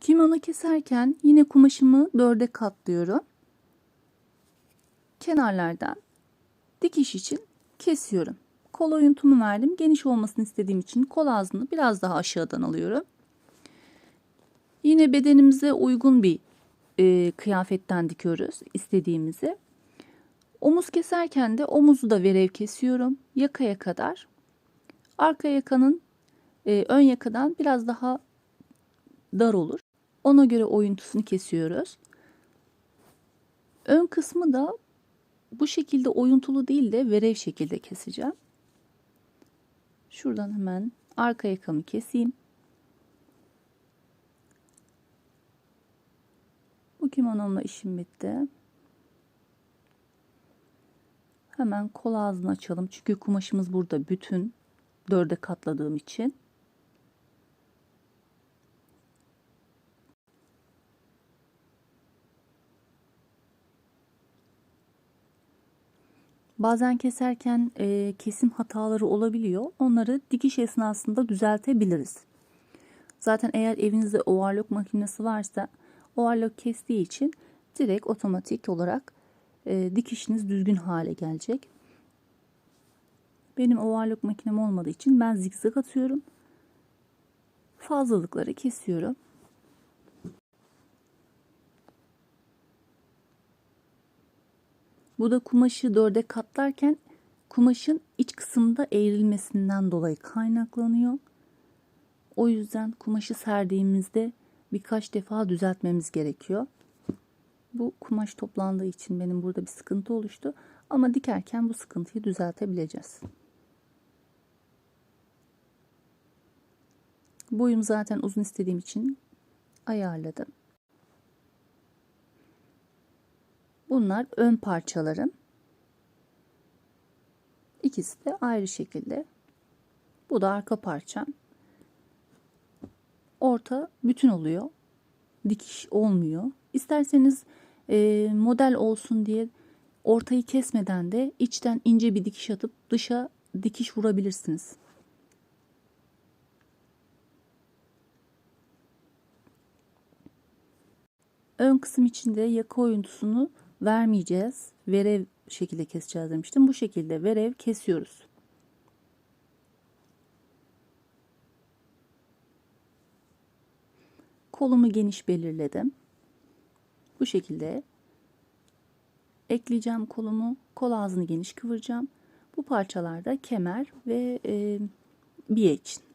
Kimono keserken yine kumaşımı dörde katlıyorum. Kenarlardan dikiş için kesiyorum. Kol oyuntumu verdim. Geniş olmasını istediğim için kol ağzını biraz daha aşağıdan alıyorum. Yine bedenimize uygun bir e, kıyafetten dikiyoruz istediğimizi. Omuz keserken de omuzu da verev kesiyorum. Yakaya kadar. Arka yakanın e, ön yakadan biraz daha dar olur. Ona göre oyuntusunu kesiyoruz. Ön kısmı da bu şekilde oyuntulu değil de verev şekilde keseceğim. Şuradan hemen arka yakamı keseyim. Bu kimonomla işim bitti. Hemen kol ağzını açalım. Çünkü kumaşımız burada bütün dörde katladığım için. Bazen keserken e, kesim hataları olabiliyor. Onları dikiş esnasında düzeltebiliriz. Zaten eğer evinizde overlock makinesi varsa overlock kestiği için direkt otomatik olarak e, dikişiniz düzgün hale gelecek. Benim overlock makinem olmadığı için ben zigzag atıyorum. Fazlalıkları kesiyorum. Bu da kumaşı dörde katlarken kumaşın iç kısımda eğrilmesinden dolayı kaynaklanıyor. O yüzden kumaşı serdiğimizde birkaç defa düzeltmemiz gerekiyor. Bu kumaş toplandığı için benim burada bir sıkıntı oluştu. Ama dikerken bu sıkıntıyı düzeltebileceğiz. Boyum zaten uzun istediğim için ayarladım. Bunlar ön parçalarım. İkisi de ayrı şekilde. Bu da arka parçam. Orta bütün oluyor. Dikiş olmuyor. İsterseniz e, model olsun diye ortayı kesmeden de içten ince bir dikiş atıp dışa dikiş vurabilirsiniz. Ön kısım içinde yaka oyuntusunu vermeyeceğiz. Verev şekilde keseceğiz demiştim. Bu şekilde verev kesiyoruz. Kolumu geniş belirledim. Bu şekilde ekleyeceğim kolumu. Kol ağzını geniş kıvıracağım. Bu parçalarda kemer ve e, biye için.